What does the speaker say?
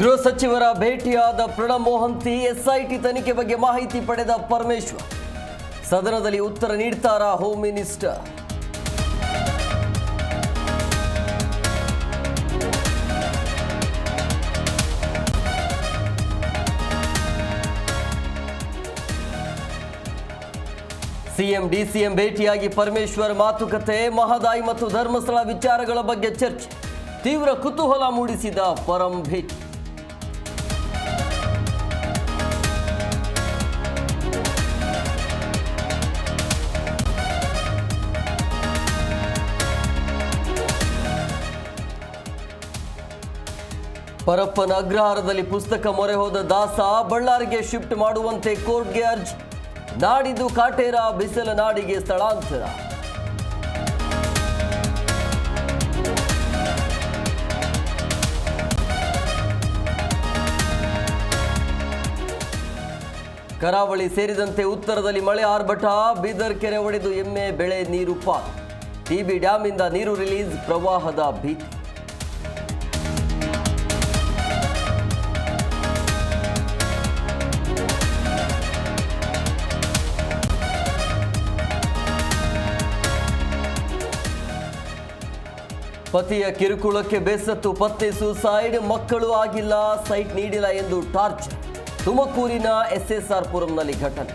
ಗೃಹ ಸಚಿವರ ಭೇಟಿಯಾದ ಪ್ರಣಬ್ ಮೋಹಂತಿ ಎಸ್ಐಟಿ ತನಿಖೆ ಬಗ್ಗೆ ಮಾಹಿತಿ ಪಡೆದ ಪರಮೇಶ್ವರ್. ಸದನದಲ್ಲಿ ಉತ್ತರ ನೀಡ್ತಾರಾ ಹೋಮ್ ಮಿನಿಸ್ಟರ್. ಸಿಎಂ, ಡಿಸಿಎಂ ಭೇಟಿಯಾಗಿ ಪರಮೇಶ್ವರ್ ಮಾತುಕತೆ, ಮಹದಾಯಿ ಮತ್ತು ಧರ್ಮಸ್ಥಳ ವಿಚಾರಗಳ ಬಗ್ಗೆ ಚರ್ಚೆ. ತೀವ್ರ ಕುತೂಹಲ ಮೂಡಿಸಿದ ಪರಂ ಭೇಟಿ. ಪರಪ್ಪನ ಅಗ್ರಹಾರದಲ್ಲಿ ಪುಸ್ತಕ ಮೊರೆ ಹೋದ ದಾಸ ಬಳ್ಳಾರಿಗೆ ಶಿಫ್ಟ್ ಮಾಡುವಂತೆ ಕೋರ್ಟ್ಗೆ ಅರ್ಜಿ. ನಾಡಿದ್ದು ಕಾಟೇರ ಬಿಸಿಲ ನಾಡಿಗೆ ಸ್ಥಳಾಂತರ. ಕರಾವಳಿ ಸೇರಿದಂತೆ ಉತ್ತರದಲ್ಲಿ ಮಳೆ ಆರ್ಭಟ, ಬೀದರ್ ಕೆರೆ ಒಡೆದು ಎಮ್ಮೆ, ಬೆಳೆ ನೀರು ಪಾಲ್ ಟಿಬಿ ಡ್ಯಾಮ್ನಿಂದ ನೀರು ರಿಲೀಸ್, ಪ್ರವಾಹದ ಭೀತಿ. ಪತಿಯ ಕಿರುಕುಳಕ್ಕೆ ಬೇಸತ್ತು, ಪತ್ತೆ ಸೂಸೈಡ್ ಮಕ್ಕಳು ಆಗಿಲ್ಲ, ಸೈಟ್ ನೀಡಿಲ್ಲ ಎಂದು ಟಾರ್ಚ್ ತುಮಕೂರಿನ ಎಸ್ಎಸ್ಆರ್ ಪುರಂನಲ್ಲಿ ಘಟನೆ.